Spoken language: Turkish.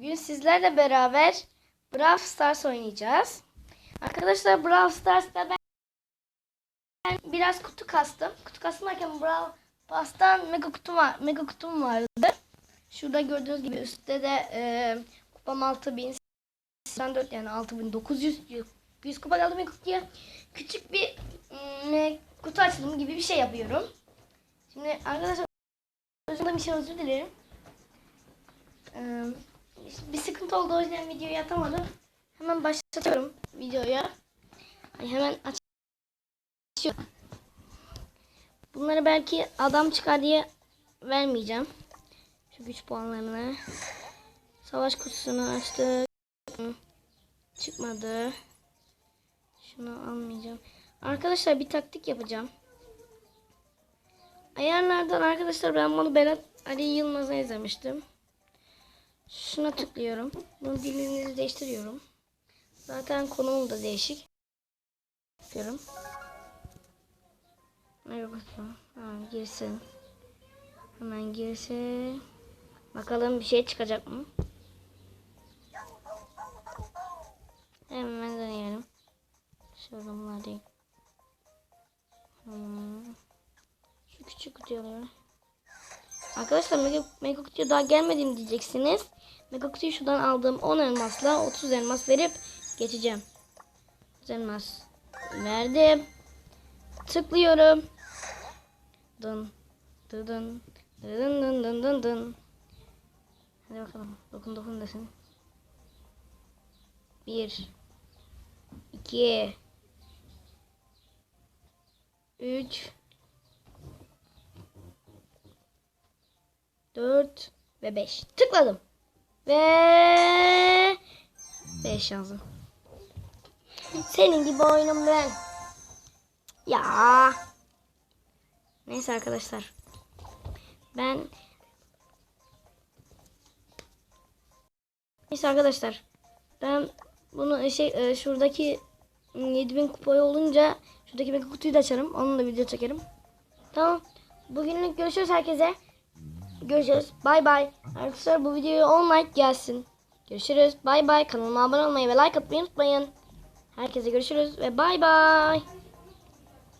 Bugün sizlerle beraber Brawl Stars oynayacağız. Arkadaşlar Brawl Stars'ta ben ben biraz kutu kastım. Kutu kastım derken Brawl Pass'tan mega kutum var, mega kutum vardı. Şurada gördüğünüz gibi üstte de e, kupam 6084 yani 6900 100 kupa aldım kutuya. Küçük bir mm, kutu açılımı gibi bir şey yapıyorum. Şimdi arkadaşlar özür bir şey özür dilerim. Bir sıkıntı oldu o yüzden videoyu atamadım. Hemen başlatıyorum videoya. Hemen açıyorum. Bunları belki adam çıkar diye vermeyeceğim. Şu güç puanlarını. Savaş kutusunu açtık. Çıkmadı. Şunu almayacağım. Arkadaşlar bir taktik yapacağım. Ayarlardan arkadaşlar ben bunu Berat Ali Yılmaz'a izlemiştim. Şuna tıklıyorum. Bunu dilinizi değiştiriyorum. Zaten konum da değişik. Yapıyorum. Merhaba. Hemen girsin. Hemen girsin. Bakalım bir şey çıkacak mı? Hemen deneyelim. Şurada Hmm. Şu küçük alıyorum. Arkadaşlar mega, mega kutuya daha gelmedim diyeceksiniz. Mega kutuyu şuradan aldığım 10 elmasla 30 elmas verip geçeceğim. 30 elmas verdim. Tıklıyorum. Dın dın dın dın dın dın dın dın. Hadi bakalım. Dokun dokun desin. 1 2 3 4 ve 5. Tıkladım. Ve 5 yazdım. Senin gibi oyunum ben. Ya. Neyse arkadaşlar. Ben Neyse arkadaşlar. Ben bunu şey e, şuradaki 7000 kupayı olunca şuradaki mega kutuyu da açarım. Onun da video çekerim. Tamam. Bugünlük görüşürüz herkese. Görüşürüz. Bay bay. Arkadaşlar bu videoya 10 like gelsin. Görüşürüz. Bay bay. Kanalıma abone olmayı ve like atmayı unutmayın. Herkese görüşürüz ve bay bay.